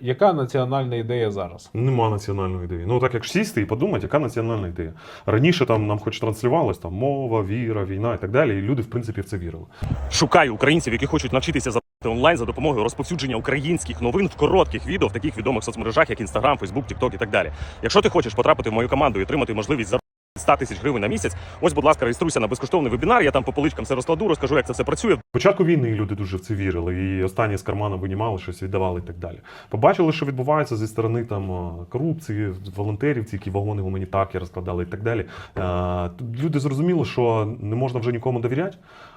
Яка національна ідея зараз? Нема національної ідеї. Ну так як ж сісти і подумати, яка національна ідея. Раніше там нам хоч транслювалось там мова, віра, війна і так далі. І люди, в принципі, в це вірили. Шукаю українців, які хочуть навчитися за онлайн за допомогою розповсюдження українських новин в коротких відео в таких відомих соцмережах, як Instagram, Facebook, TikTok і так далі. Якщо ти хочеш потрапити в мою команду і отримати можливість за 100 тисяч гривень на місяць, ось, будь ласка, реєструйся на безкоштовний вебінар. Я там по поличкам все розкладу, розкажу, як це все працює. Початку війни люди дуже в це вірили, і останні з кармана винімали щось, віддавали і так далі. Побачили, що відбувається зі сторони там е, корупції, волонтерівці, які вагони гуманітарки розкладали і так далі. Е, Люди зрозуміли, що не можна вже нікому довіряти.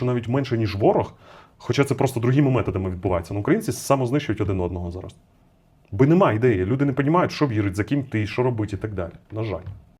що навіть менше ніж ворог. Хоча це просто другими методами відбувається. Ну, українці самознищують один одного зараз. Бо немає ідеї. Люди не розуміють, що вірить, за ким ти, що робити і так далі. На жаль.